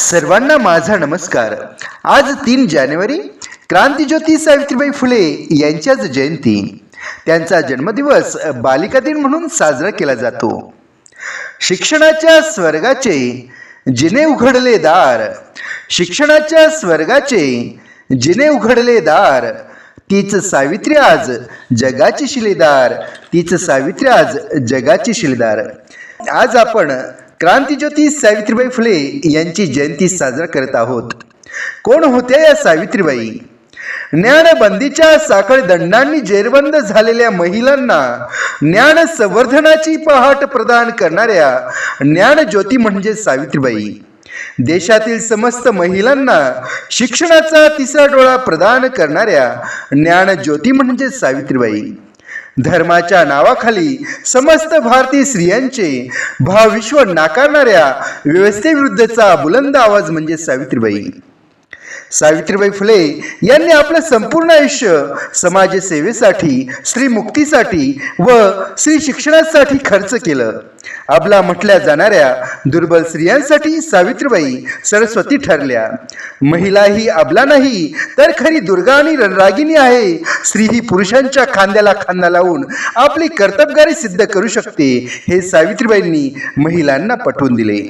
सर्वांना माझा नमस्कार. आज तीन जानेवारी क्रांतीज्योती सावित्रीबाई फुले यांच्याच जयंती. त्यांचा जन्मदिवस बालिका दिन म्हणून साजरा केला जातो. शिक्षणाच्या स्वर्गाचे जिने उघडले दार. शिक्षणाच्या स्वर्गाचे जिने उघडले दार. तीच सावित्री आज जगाची शिलेदार. तीच सावित्री आज जगाची शिलेदार. आज आपण क्रांतीज्योती सावित्रीबाई फुले यांची जयंती साजरा करत आहोत. कोण होत्या या सावित्रीबाई? ज्ञानबंदीच्या साखळ दंडांनी जेरबंद झालेल्या महिलांना ज्ञान संवर्धनाची पहाट प्रदान करणाऱ्या ज्ञानज्योती म्हणजे सावित्रीबाई. देशातील समस्त महिलांना शिक्षणाचा तिसरा डोळा प्रदान करणाऱ्या ज्ञानज्योती म्हणजे सावित्रीबाई. धर्माच्या नावाखाली समस्त भारतीय स्त्रियांचे भावविश्व नाकारणाऱ्या व्यवस्थेविरुद्धचा बुलंद आवाज म्हणजे सावित्रीबाई. सावित्रीबाई फुले यांनी आपलं संपूर्ण आयुष्य समाजसेवेसाठी स्त्री मुक्तीसाठी व स्त्री शिक्षणासाठी खर्च केलं. आपला म्हटल्या जाणाऱ्या दुर्बल स्त्रियांसाठी सावित्रीबाई सरस्वती ठरल्या. महिला ही अबला नाही तर खरी दुर्गा आणि रणरागिनी आहे. स्त्री ही पुरुषांच्या खांद्याला खांदा लावून आपली कर्तबगारी सिद्ध करू शकते हे सावित्रीबाईंनी महिलांना पटवून दिले.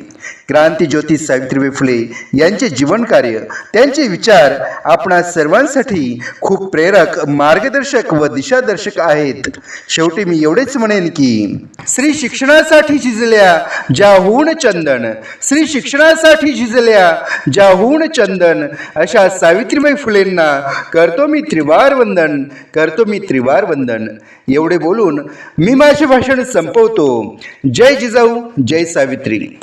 क्रांतीज्योती सावित्रीबाई फुले यांचे जीवनकार्य त्यांचे विचार आपणा सर्वांसाठी खूप प्रेरक मार्गदर्शक व दिशादर्शक आहेत. शेवटी मी एवढेच म्हणेन की श्री शिक्षणासाठी झिजल्या ज्याहून चंदन श्री शिक्षणासाठी झिजल्या ज्याहून चंदन अशा सावित्रीबाई फुलेंना करतो मी त्रिवार वंदन करतो मी त्रिवार वंदन. एवढे बोलून मी माझे भाषण संपवतो. जय जिजाऊ जय सावित्री.